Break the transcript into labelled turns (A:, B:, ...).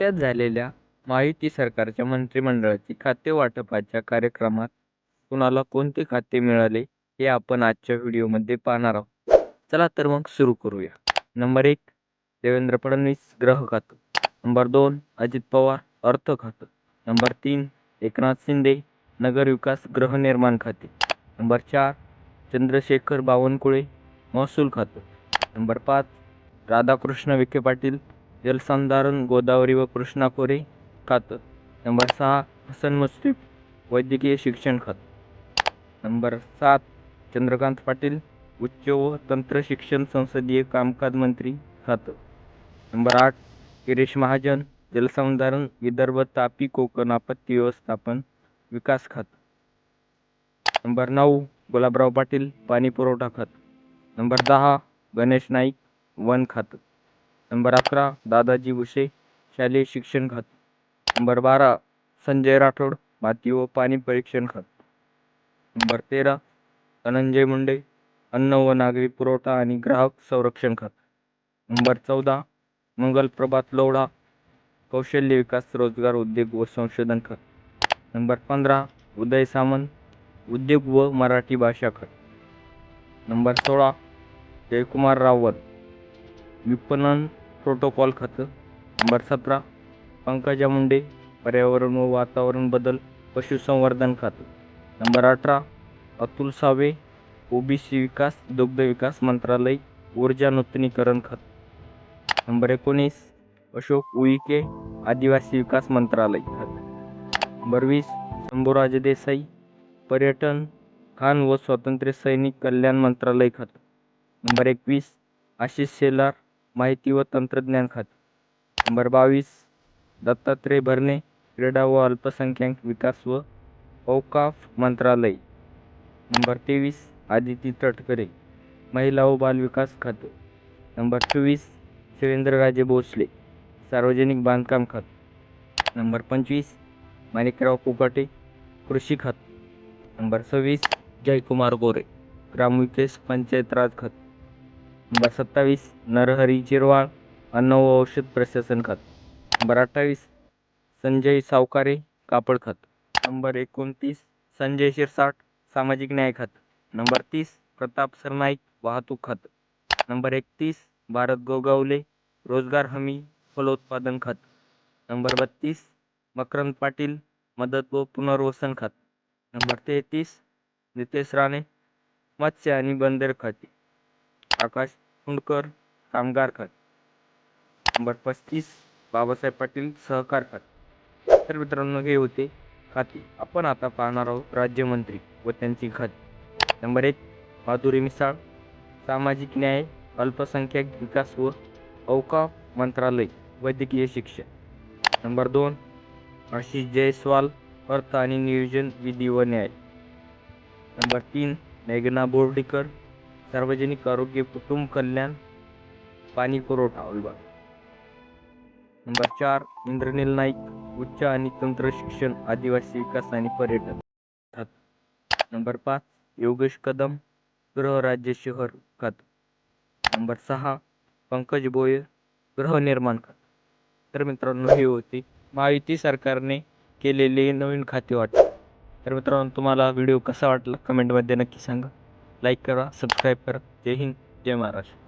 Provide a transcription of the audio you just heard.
A: नुकत्याच झालेल्या महायुती सरकारच्या मंत्रिमंडळाची खाते वाटपाच्या कार्यक्रमात कुणाला कोणते खाते मिळाले हे आपण आजच्या व्हिडिओमध्ये पाहणार आहोत. चला तर मग सुरू करूया. नंबर एक देवेंद्र फडणवीस ग्रह खातं. नंबर दोन अजित पवार अर्थ खातं. नंबर तीन एकनाथ शिंदे नगरविकास गृहनिर्माण खाते. नंबर चार चंद्रशेखर बावनकुळे महसूल खातं. नंबर पाच राधाकृष्ण विखे पाटील जलसंधारण गोदावरी व कृष्णा खोरे खातं. नंबर सहा हसन मुश्रीफ वैद्यकीय शिक्षण खातं. नंबर सात चंद्रकांत पाटील उच्च व तंत्र शिक्षण संसदीय कामकाज मंत्री खातं. नंबर आठ गिरीश महाजन जलसंधारण विदर्भ तापी कोकण आपत्ती व्यवस्थापन विकास खातं. नंबर नऊ गुलाबराव पाटील पाणी पुरवठा खातं. नंबर दहा गणेश नाईक वन खातं. नंबर अकरा दादाजी भुसे शालेय शिक्षण खात. नंबर बारा संजय राठोड माती व पाणी परीक्षण खात. नंबर तेरा धनंजय मुंडे अन्न व नागरी पुरवठा आणि ग्राहक संरक्षण खात. नंबर चौदा मंगल प्रभात लोढा कौशल्य विकास रोजगार उद्योग व संशोधन खातं. नंबर पंधरा उदय सामंत उद्योग व मराठी भाषा खातं. नंबर सोळा जयकुमार रावत विपणन प्रोटोकॉल खातं नंबर सतरा पंकजा मुंडे पर्यावरण व वातावरण बदल पशुसंवर्धन खातं. नंबर अठरा अतुल सावे ओबीसी विकास दुग्ध विकास मंत्रालय ऊर्जा नूतनीकरण खातं. नंबर एकोणीस अशोक उईके आदिवासी विकास मंत्रालय खातं. नंबर वीस शंभूराजे देसाई पर्यटन खान व स्वातंत्र्य सैनिक कल्याण मंत्रालय खातं. नंबर एकवीस आशिष शेलार माहिती व तंत्रज्ञान खाते. नंबर बावीस दत्तात्रय भरणे क्रीडा व अल्पसंख्याक विकास व औकाफ मंत्रालय. नंबर तेवीस आदिती तटकरे महिला व बालविकास खातं. नंबर चोवीस शिवेंद्रराजे भोसले सार्वजनिक बांधकाम खातं. नंबर पंचवीस माणिकराव कुकाटे कृषी खातं. नंबर सव्वीस जयकुमार गोरे ग्रामविकास पंचायत राज खातं. नंबर सत्तावीस नरहरी जिरवाळ अन्न व औषध प्रशासन खात. नंबर अठ्ठावीस संजय सावकारे कापड खात. नंबर एकोणतीस संजय शिरसाट सामाजिक न्याय खात. नंबर तीस प्रताप सरनाईक वाहतूक खात. नंबर एकतीस भारत गोगावले रोजगार हमी फलोत्पादन खात. नंबर बत्तीस मकरंद पाटील मदत व पुनर्वसन खात. नंबर तेहतीस नितेश राणे मत्स्य आणि बंदर खाते. आकाश हुंडकर कामगार खत. नंबर पस्तीस बाबासाहेब पाटील सहकार खत. तर मित्रांनो हे होते खाती. आपण आता पाहणार आहोत राज्यमंत्री व त्यांची खत. नंबर एक माधुरी मिसाळ सामाजिक न्याय अल्पसंख्याक विकास व औकाफ मंत्रालय वैद्यकीय शिक्षण. नंबर दोन आशिष जयस्वाल अर्थ आणि नियोजन विधी व न्याय. नंबर तीन मेघना बोर्डीकर सार्वजनिक आरोग्य कुटुंब कल्याण पाणी पुरवठा विभाग. नंबर चार इंद्रनील नाईक उच्च आणि तंत्र शिक्षण आदिवासी विकास आणि पर्यटन. नंबर पाच योगेश कदम गृहराज्य शहर खात. नंबर सहा पंकज बोये गृहनिर्माण खात. तर मित्रांनो हे होते महायुती सरकारने केलेले नवीन खाते वाटप. तर मित्रांनो तुम्हाला व्हिडिओ कसा वाटला? कमेंटमध्ये नक्की सांगा. लाईक करा सबस्क्राईब करा. जय हिंद जय महाराष्ट्र.